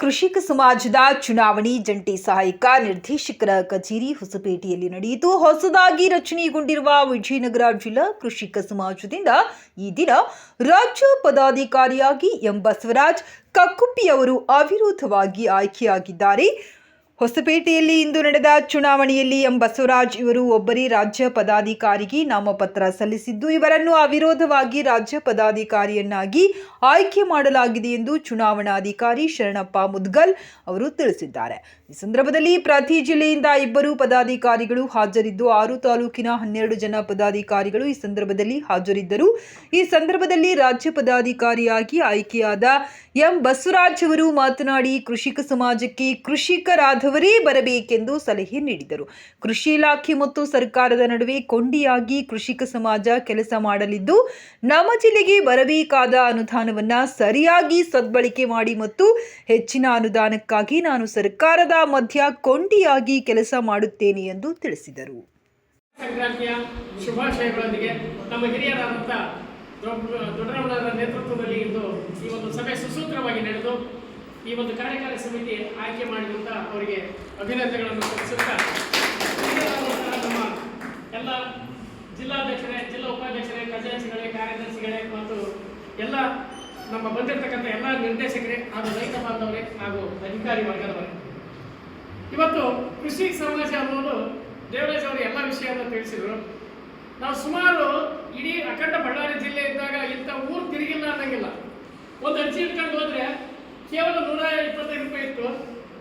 ಕೃಷಿಕ ಸಮಾಜದ ಚುನಾವಣೆ ಜಂಟಿ ಸಹಾಯಕ ನಿರ್ದೇಶಕರ ಕಚೇರಿ ಹೊಸಪೇಟೆಯಲ್ಲಿ ನಡೆಯಿತು. ಹೊಸದಾಗಿ ರಚನೆಗೊಂಡಿರುವ ವಿಜಯನಗರ ಜಿಲ್ಲಾ ಕೃಷಿಕ ಸಮಾಜದಿಂದ ಈ ದಿನ ರಾಜ್ಯ ಪದಾಧಿಕಾರಿಯಾಗಿ ಎಂ ಬಸವರಾಜ್ ಕಕ್ಕುಪ್ಪಿ ಅವರು ಅವಿರೋಧವಾಗಿ ಆಯ್ಕೆಯಾಗಿದ್ದಾರೆ. ಹೊಸಪೇಟೆಯಲ್ಲಿ ಇಂದು ನಡೆದ ಚುನಾವಣೆಯಲ್ಲಿ ಎಂ ಬಸವರಾಜ್ ಇವರು ಒಬ್ಬರೇ ರಾಜ್ಯ ಪದಾಧಿಕಾರಿಗೆ ನಾಮಪತ್ರ ಸಲ್ಲಿಸಿದ್ದು, ಇವರನ್ನು ಅವಿರೋಧವಾಗಿ ರಾಜ್ಯ ಪದಾಧಿಕಾರಿಯನ್ನಾಗಿ ಆಯ್ಕೆ ಮಾಡಲಾಗಿದೆ ಎಂದು ಚುನಾವಣಾಧಿಕಾರಿ ಶರಣಪ್ಪ ಮುದ್ಗಲ್ ಅವರು ತಿಳಿಸಿದ್ದಾರೆ. ಈ ಸಂದರ್ಭದಲ್ಲಿ ಪ್ರತಿ ಜಿಲ್ಲೆಯಿಂದ ಇಬ್ಬರು ಪದಾಧಿಕಾರಿಗಳು ಹಾಜರಿದ್ದು, ಆರು ತಾಲೂಕಿನ ಹನ್ನೆರಡು ಜನ ಪದಾಧಿಕಾರಿಗಳು ಈ ಸಂದರ್ಭದಲ್ಲಿ ಹಾಜರಿದ್ದರು. ಈ ಸಂದರ್ಭದಲ್ಲಿ ರಾಜ್ಯ ಪದಾಧಿಕಾರಿಯಾಗಿ ಆಯ್ಕೆಯಾದ ಎಂ ಬಸವರಾಜ್ ಅವರು ಮಾತನಾಡಿ, ಕೃಷಿಕ ಸಮಾಜಕ್ಕೆ ಕೃಷಿಕರಾದವರೇ ಬರಬೇಕೆಂದು ಸಲಹೆ ನೀಡಿದರು. ಕೃಷಿ ಇಲಾಖೆ ಮತ್ತು ಸರ್ಕಾರದ ನಡುವೆ ಕೊಂಡಿಯಾಗಿ ಕೃಷಿಕ ಸಮಾಜ ಕೆಲಸ ಮಾಡಲಿದ್ದು, ನಮ್ಮ ಜಿಲ್ಲೆಗೆ ಬರಬೇಕಾದ ಅನುದಾನವನ್ನು ಸರಿಯಾಗಿ ಸದ್ಬಳಕೆ ಮಾಡಿ ಮತ್ತು ಹೆಚ್ಚಿನ ಅನುದಾನಕ್ಕಾಗಿ ನಾನು ಸರ್ಕಾರದ ಮಧ್ಯ ಕೊಂಡಿಯಾಗಿ ಕೆಲಸ ಮಾಡುತ್ತೇನೆ ಎಂದು ತಿಳಿಸಿದರು. ಸಂಕ್ರಾಂತಿಯ ಶುಭಾಶಯಗಳೊಂದಿಗೆ ನಮ್ಮ ಹಿರಿಯರಾದಂಥ ದೊಡ್ಡ ದೊಡ್ಡರವರ ನೇತೃತ್ವದಲ್ಲಿ ಇಂದು ಈ ಒಂದು ಸಭೆ ಸುಸೂತ್ರವಾಗಿ ನಡೆದು ಈ ಒಂದು ಕಾರ್ಯಕಾರಿ ಸಮಿತಿ ಆಯ್ಕೆ ಮಾಡಿದಂತ ಅವರಿಗೆ ಅಭಿನಂದನೆಗಳನ್ನು ಸಲ್ಲಿಸುತ್ತಾ ನಮ್ಮ ಎಲ್ಲ ಜಿಲ್ಲಾಧ್ಯಕ್ಷರೇ, ಜಿಲ್ಲಾ ಉಪಾಧ್ಯಕ್ಷರೇ, ಖಜಾಂಚಿಗಳೇ, ಕಾರ್ಯದರ್ಶಿಗಳೇ ಮತ್ತು ಎಲ್ಲ ನಮ್ಮ ಬಂದಿರತಕ್ಕಂಥ ಎಲ್ಲ ನಿರ್ದೇಶಕರೇ, ಹಾಗೂ ರೈತ ಬಾಂಧವರೇ ಹಾಗೂ ಅಧಿಕಾರಿ ವರ್ಗದವರೇ. ಇವತ್ತು ಕೃಷಿ ಸಮಾಜ ಅನ್ನೋದು ದೇವರಾಜ್ ಅವರು ಎಲ್ಲ ವಿಷಯವನ್ನು ತಿಳಿಸಿದರು. ನಾವು ಸುಮಾರು ಇಡೀ ಅಖಂಡ ಬಳ್ಳಾರಿ ಜಿಲ್ಲೆ ಇದ್ದಾಗ ಇಂಥ ಊರು ತಿರುಗಿಲ್ಲ ಅನ್ನಂಗಿಲ್ಲ. ಒಂದು ಅರ್ಜಿ ಇಟ್ಕೊಂಡು ಹೋದ್ರೆ ಕೇವಲ ನೂರ ಇಪ್ಪತ್ತೈದು ರೂಪಾಯಿ ಇತ್ತು.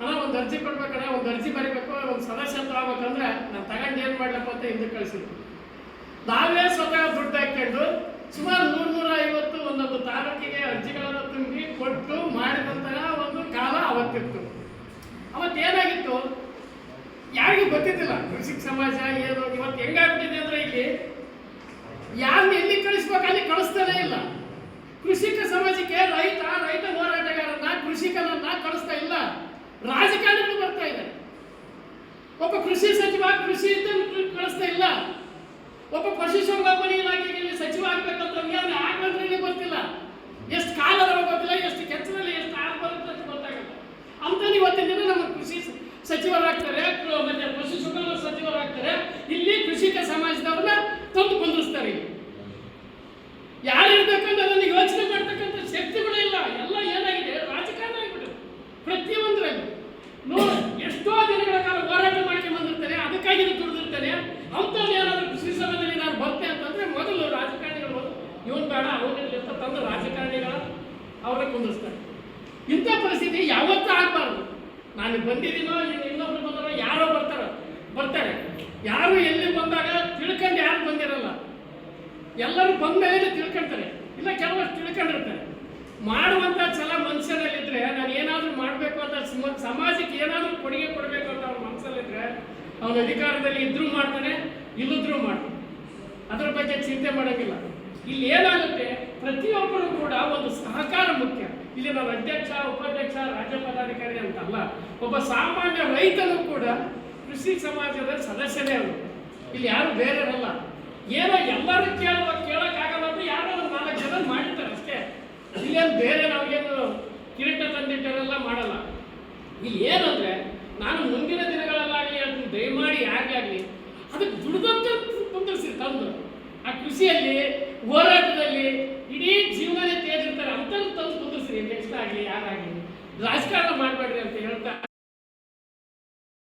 ಅಣ್ಣ, ಒಂದು ಅರ್ಜಿ ಕೊಡ್ಬೇಕಣ್ಣ ಒಂದು ಅರ್ಜಿ ಬರೀಬೇಕು, ಒಂದು ಸದಸ್ಯತ್ವ ಆಗ್ಬೇಕಂದ್ರೆ ನಾನು ತಗೊಂಡು ಏನು ಮಾಡ್ಲಪ್ಪ ಅಂತ ಹಿಂದಕ್ಕೆ ಕಳಿಸಿದ್ರು. ನಾವೇ ಸ್ವತಃ ದುಡ್ಡು ಹಾಕೊಂಡು ಸುಮಾರು ನೂರ ನೂರ ಐವತ್ತು ಒಂದೊಂದು ತಾಲೂಕಿಗೆ ಅರ್ಜಿಗಳನ್ನು ತುಂಬಿ ಕೊಟ್ಟು ಮಾಡಿದಂತಹ ಒಂದು ಕಾಲ ಅವತ್ತಿತ್ತು. ಅವತ್ತೇನಾಗಿತ್ತು ಯಾರಿಗೂ ಗೊತ್ತಿದ್ದಿಲ್ಲ. ಕೃಷಿಕ ಸಮಾಜ ಏನು ಇವತ್ತು ಹೆಂಗಾಗ್ಬಿಟ್ಟಿದೆ ಅಂದ್ರೆ ಇಲ್ಲಿ? ಯಾರನ್ನ ಎಲ್ಲಿ ಕಳಿಸ್ಬೇಕು ಅಲ್ಲಿ ಕಳಿಸ್ತಾನೆ ಇಲ್ಲ ಕೃಷಿಕ ಸಮಾಜಕ್ಕೆ ರೈತ ರೈತ ಹೋರಾಟಗಾರನ್ನ ಕೃಷಿಕನನ್ನ ಕಳಿಸ್ತಾ ಇಲ್ಲ ರಾಜಕಾರಣಿಗಳು ಬರ್ತಾ ಇದೆ ಒಬ್ಬ ಕೃಷಿ ಸಚಿವ ಕೃಷಿ ಅಂತ ಕಳಿಸ್ತಾ ಇಲ್ಲ. ಒಬ್ಬ ಪಶುಸಂಗೋಪನೆ ಇಲಾಖೆಯಲ್ಲಿ ಸಚಿವ ಆಗ್ಬೇಕಂತ ಆಗ್ಬಂದ್ರೆ ಗೊತ್ತಿಲ್ಲ ಎಷ್ಟು ಕಾಲ ಅದಾವ ಗೊತ್ತಿಲ್ಲ ಎಷ್ಟು ಕೆಚ್ಚರಲ್ಲಿ ಎಷ್ಟು ಆಗ ಬರುತ್ತೆ ಅಂತ ಗೊತ್ತಾಗಲ್ಲ ಅಂತ ಇವತ್ತಿನ ದಿನ ನಮ್ಮ ಕೃಷಿ ಸ- ಸಚಿವರಾಗ್ತಾರೆ ಕ- ಮತ್ತೆ ಪಶುಸಂಗೋಪನಾ ಸಚಿವರಾಗ್ತಾರೆ ಇಲ್ಲಿ ಕೃಷಿಕ ಸಮಾಜದವ್ರನ್ನ ತಂದು ಕುಂದಿಸ್ತಾರೆ ಇಲ್ಲಿ. ಯಾರು ಇರ್ಬೇಕಂತ ಅದನ್ನು ಯೋಚನೆ ಮಾಡ್ತಕ್ಕಂಥ ಶಕ್ತಿಗಳೇ ಇಲ್ಲ ಎಲ್ಲ ಏನಾಗಿದೆ ರಾಜಕಾರಣ ಆಗಿಬಿಟ್ಟು ಪ್ರತಿಯೊಂದರಲ್ಲಿ ನೋ ಎಷ್ಟೋ ದಿನಗಳ ಕಾಲ ಹೋರಾಟ ಮಾಡ್ಕೊಂಡು ಬಂದಿರ್ತಾರೆ ಅದಕ್ಕಾಗಿ ಇದು ದುಡಿದಿರ್ತಾರೆ ಅಂಥದ್ದು ಏನಾದರೂ ಕೃಷಿ ಸಭೆಯಲ್ಲಿ ನಾನು ಬರ್ತೆ ಅಂತಂದ್ರೆ ಮೊದಲು ರಾಜಕಾರಣಿಗಳು ಬಂದು ಇವನ್ ಬೇಡ ಅವನಿಲ್ಲ ತಂದು ರಾಜಕಾರಣಿಗಳ ಅವರೇ ಕುಂದಿಸ್ತಾರೆ ಇಂಥ ಪರಿಸ್ಥಿತಿ ಯಾವತ್ತೂ ಆಗಬಾರ್ದು. ನಾನು ಬಂದಿದ್ದೀನೋ ಇನ್ನು ಇನ್ನೊಬ್ರು ಬಂದಾರೋ ಯಾರೋ ಬರ್ತಾರೋ. ಬರ್ತಾರೆ. ಯಾರು ಎಲ್ಲಿ ಬಂದಾಗ ತಿಳ್ಕೊಂಡು ಯಾರು ಬಂದಿರಲ್ಲ. ಎಲ್ಲರೂ ಬಂದ ಮೇಲೆ ತಿಳ್ಕೊಂತಾರೆ. ಇಲ್ಲ ಕೆಲವರು ತಿಳ್ಕೊಂಡಿರ್ತಾರೆ. ಮಾಡುವಂತ ಛಲ ಮನುಷ್ಯರಲ್ಲಿದ್ದರೆ ನಾನು ಏನಾದರೂ ಮಾಡಬೇಕು ಅಂತ ಸಮ- ಸಮಾಜಕ್ಕೆ ಏನಾದರೂ ಕೊಡುಗೆ ಕೊಡಬೇಕು ಅಂತ ಅವ್ರ ಮನಸ್ಸಲ್ಲಿದ್ದರೆ ಅವನ ಅಧಿಕಾರದಲ್ಲಿ ಇದ್ರೂ ಮಾಡ್ತಾನೆ ಇಲ್ಲದ್ರೂ ಮಾಡ್ತಾನೆ. ಅದರ ಬಗ್ಗೆ ಚಿಂತೆ ಮಾಡೋಂಗಿಲ್ಲ. ಇಲ್ಲಿ ಏನಾಗುತ್ತೆ? ಪ್ರತಿಯೊಬ್ಬರು ಕೂಡ ಒಂದು ಸಹಕಾರ ಮುಖ್ಯ. ಇಲ್ಲಿ ನಾವು ಅಧ್ಯಕ್ಷ, ಉಪಾಧ್ಯಕ್ಷ, ರಾಜ್ಯ ಪದಾಧಿಕಾರಿ ಅಂತಲ್ಲ, ಒಬ್ಬ ಸಾಮಾನ್ಯ ರೈತನು ಕೂಡ ಕೃಷಿ ಸಮಾಜದ ಸದಸ್ಯನೇ ಅವರು. ಇಲ್ಲಿ ಯಾರು ಬೇರೆಯವರಲ್ಲ. ಏನೋ ಎಲ್ಲರೂ ಕೇಳುವ ಕೇಳೋಕ್ಕಾಗಲ್ಲ ಅಂದ್ರೆ ಯಾರೋ ನಾಲ್ಕು ಜನ ಮಾಡಿರ್ತಾರೆ ಅಷ್ಟೇ. ಇಲ್ಲೇನು ಬೇರೆ ನಾವೇನು ಕಿರೀಟ ತಂದಿಟ್ಟರೆಲ್ಲ ಮಾಡಲ್ಲ. ಇಲ್ಲಿ ಏನಂದ್ರೆ, ನಾನು ಮುಂದಿನ ದಿನಗಳಲ್ಲಾಗಲಿ ಅದನ್ನು ದಯಮಾಡಿ ಯಾರಿಗಾಗಲಿ, ಅದಕ್ಕೆ ದುಡ್ದಂತ ಕುಂದಿರ್ಸಿ ತಂದು. ಆ ಕೃಷಿಯಲ್ಲಿ ಹೋರಾಟದಲ್ಲಿ ಇಡೀ ಜೀವನನೇ ತೇಜಿರ್ತಾರೆ ಅಂತ ತಂದು ಕುಂದಿಸ್ರಿ ನೆಕ್ಸ್ಟ್ ಆಗಲಿ ಯಾರಾಗಲಿ ರಾಜಕಾರಣ ಮಾಡಬೇಡ್ರಿ ಅಂತ ಹೇಳ್ತಾ